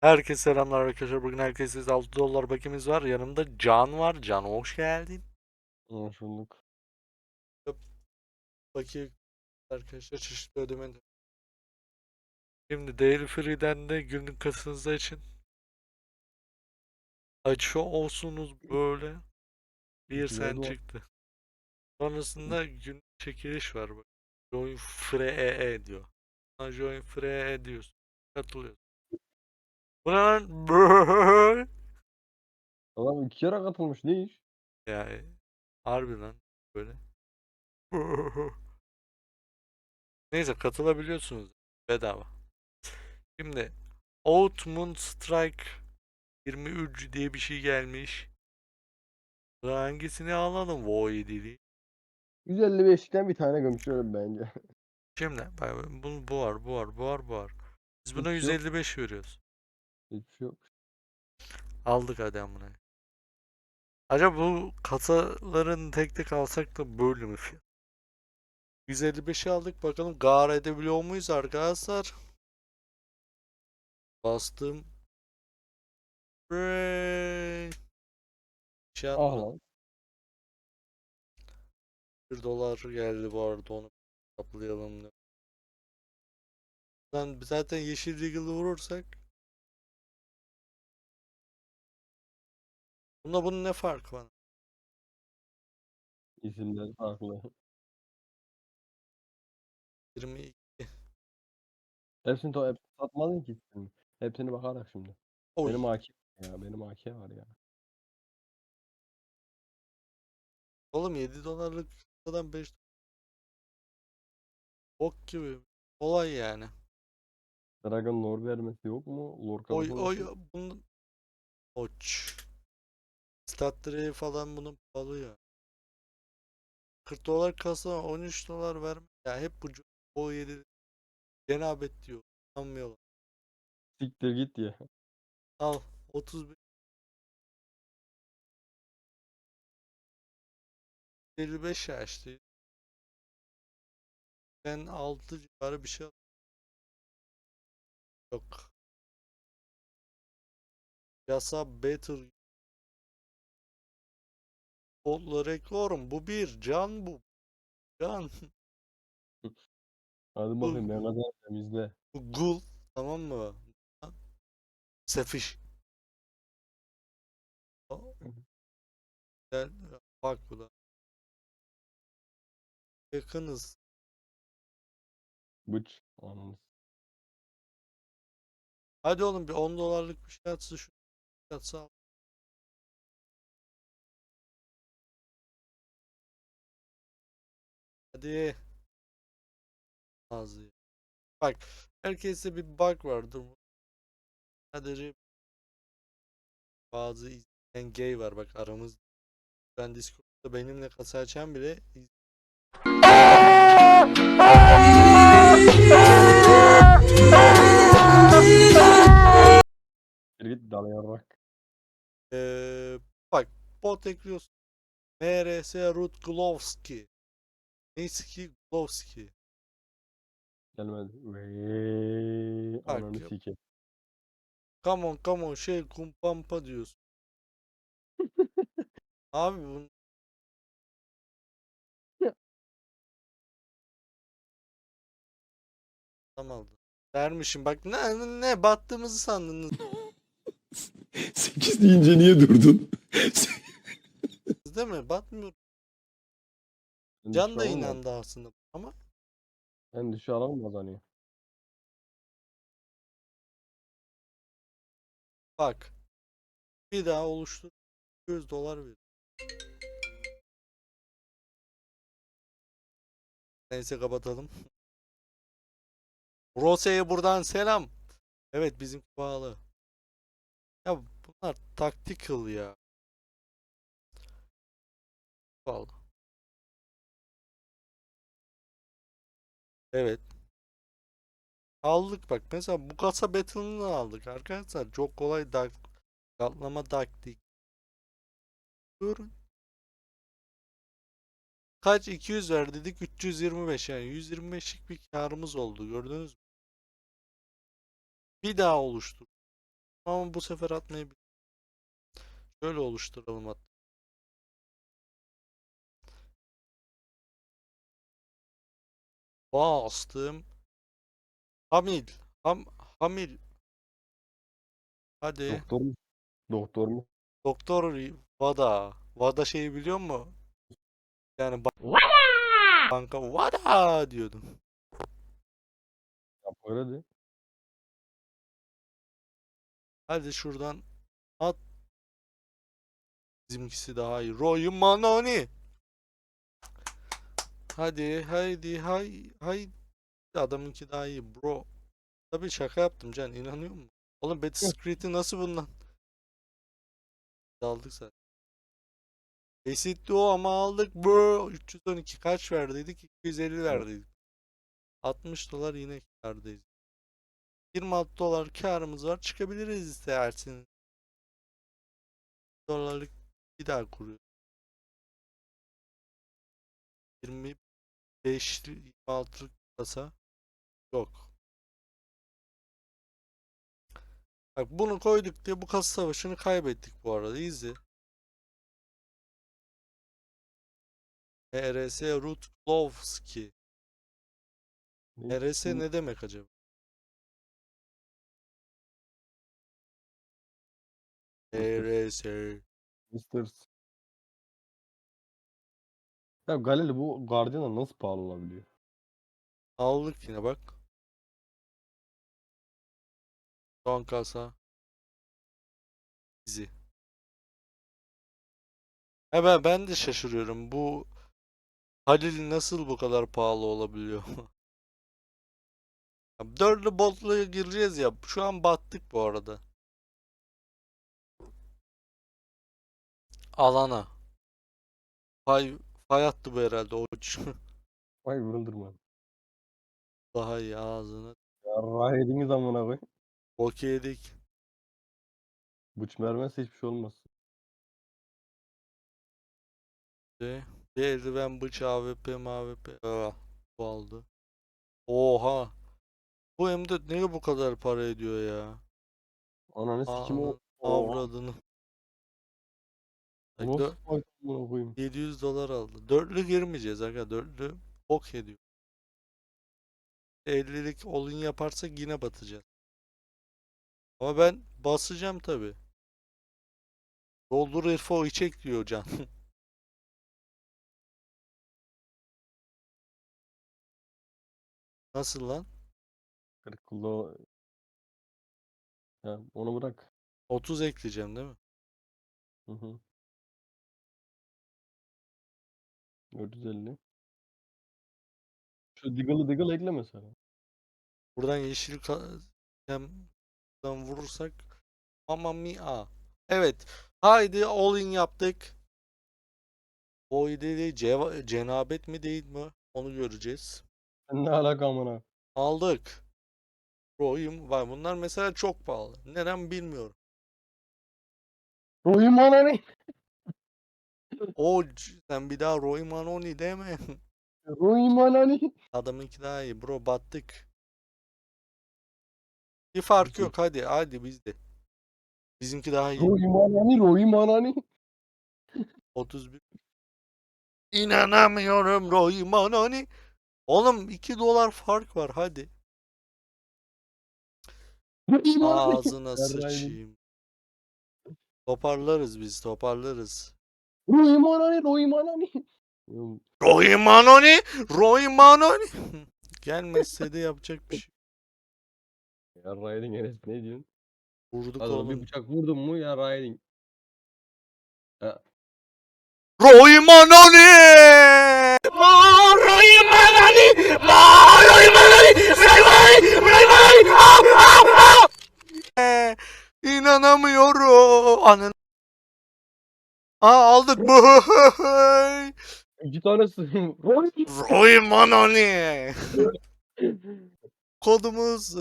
Herkese selamlar arkadaşlar. Bugün herkese 6 dolar bakımız var. Yanımda Can var. Can hoş geldin. Hoş bulduk. Bakayım arkadaşlar çeşitli ödeme. Şimdi Daily Free'den de günlük kasınızda için açı olsunuz böyle. Bir sen çıktı. Sonrasında günlük çekiliş var bak. Join Free E diyor. Buna Join Free E diyorsun. Katılıyorsun. Bu ne lan? Adam iki kere katılmış ne iş? Yani harbi lan böyle. Neyse katılabiliyorsunuz bedava. Şimdi Outmoon Strike 23 diye bir şey gelmiş. Hangisini alalım? Vo 7'li. 155'ten bir tane gömüşüyorum bence. Şimdi bak bu, bu var, bu var, bu var, bu var. Biz buna Hiç yok. 155 veriyoruz. Hiçbir şey yok. Aldık hadi amına. Acaba bu kasaların tek tek alsak da böyle mi fiyat? 155'i aldık bakalım gar edebiliyor muyuz arkadaşlar? Bastım. Break. Şey Ah lan. 1 dolar geldi bu arada onu hesaplayalım. da. Lan zaten yeşil Regal'ı vurursak Bunda bunun ne farkı var? İsimleri farklı. 22. Hepsini to hep satmadın ki hepsini. Hepsini bakarak şimdi. Oy. Benim AK ya benim AK var ya. Oğlum 7 dolarlık adam 5 Ok gibi. Olay yani. Dragon lore vermesi yok mu? Lore Oy oy bunun Oç. Direği falan bunun pahalı ya. 40 dolar kasa 13 dolar verme. Ya hep bu o 7 cenabet diyor. Sanmıyorlar. Siktir git ya. Al 35 55 ya işte. Ben 6 civarı bir şey Yok. Yasa Better Kodla rekorum. Bu bir. Can bu. Can. Hadi bakayım ben kazanacağım izle. Bu gul. Tamam mı? Sefiş. Gel. Bak bu da. Yakınız. Bıç. Ananı. Hadi oğlum bir 10 dolarlık bir şey atsa şu atsa Hadi. Ağzı. Bak. Herkeste bir bug vardır. Sadece bazı izleyen gay var bak aramız. Ben Discord'da benimle kasa açan bile git dalayarak. Ee, bak bot ekliyorsun. MRS Root Glovski. Neyse ki Glovski. Gelmedi. Veee. Bak Ananı ya. sikeyim. Come on come on şey kumpampa diyorsun. Abi bunu tam aldı. Vermişim bak ne ne battığımızı sandınız 8 deyince niye durdun? değil mi? Batmıyor. Can düşü da inandı aslında ama Ben düşü alamam kazanıyor. bak bir daha oluştur 100 dolar ver. Neyse kapatalım. Rose'ye buradan selam. Evet bizim pahalı. Ya bunlar tactical ya. Pahalı. Evet. Aldık bak mesela bu kasa battle'ını aldık arkadaşlar. Çok kolay dak katlama taktik. Görün. Kaç 200 ver dedik 325 yani 125'lik bir karımız oldu gördünüz mü? Bir daha oluştur. ama bu sefer atmayı bil- Şöyle oluşturalım hatta. Bastım. Hamil. Ham, Hamil. Hadi. Doktor mu? Doktor mu? Doktor Vada. Vada şeyi biliyor musun? Yani ba- banka Vada diyordum. Yap öyle de. Hadi şuradan at. Bizimkisi daha iyi. Roy Manoni. Hadi haydi hay hay. Adamınki daha iyi bro. Tabii şaka yaptım Can inanıyor musun? Oğlum Battlescreed'i nasıl bundan? Aldık zaten. Basit'ti o ama aldık bro. 312 kaç verdiydik? 250 verdiydik. 60 dolar yine kârdayız. 26 dolar karımız var. Çıkabiliriz isterseniz. dolarlık bir daha kuruyor. 25'li 26'lık kasa yok. Bak bunu koyduk diye bu kasa savaşını kaybettik bu arada. İzle. RS Rutkowski. Ne? RS ne demek acaba? RS. Mr. Ya Galil bu Guardian'a nasıl pahalı olabiliyor? Aldık yine bak. Son kasa. Bizi. He ben, ben de şaşırıyorum. Bu Halil nasıl bu kadar pahalı olabiliyor? Ya Dörtlü botluya gireceğiz ya. Şu an battık bu arada. Alana. Fay, fay attı bu herhalde. O Vay Wonderman. daha iyi ağzını. Ya rahediniz amına koy. Bok yedik. Bıç vermezse hiçbir şey olmaz. Bir eldiven bıçağı AWP MAWP. Aa, bu aldı. Oha. Bu M4 niye bu kadar para ediyor ya? Ananı sikim o. Avradını. Bak, Nasıl dö- fayda amına koyayım? 700 dolar aldı. Dörtlü girmeyeceğiz aga. Dörtlü bok ediyor. 50'lik olun yaparsak yine batacağız. Ama ben basacağım tabi. Doldur herife o içek diyor can. Nasıl lan? 40 kulda ya onu bırak. 30 ekleyeceğim değil mi? Hı hı. 450. Şu Diggle'ı Diggle ekle mesela. Buradan yeşil ka- temden vurursak Mamma mia. Evet. Haydi all in yaptık. Boy dedi ceva- cenabet mi değil mi? Onu göreceğiz. Ne alaka amına? Aldık. Roy'um var. Bunlar mesela çok pahalı. Neden bilmiyorum. Royum ananı. O sen bir daha Roy Manoni deme. Royum ananı. Adamınki daha iyi. Bro battık. Bir fark yok. Hadi hadi bizde. Bizimki daha iyi. Royum ananı. Royum ananı. 31. İnanamıyorum Roy Manoni. Oğlum 2 dolar fark var hadi. Ağzına sıçayım. Toparlarız biz toparlarız. Royum ananı. Royum ananı. Oğlum, Roy Manoni, Roy Manoni. Gelmezse de yapacak bir şey. Yarraydın Enes ne diyorsun? Vurduk Adama bir oğlum. bıçak vurdun mu yarraydın. Roy Manoni! Roy Manoni! Roy Manoni! Roy Manoni! Roy Manoni! Au, au, au! Ee, İnanamıyorum. Anın. Aa aldık. İki tanesi. Roy. Roy Manoni. Kodumuz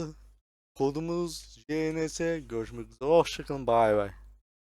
kodumuz JNS görüşmek üzere. Hoşçakalın. Bay bay.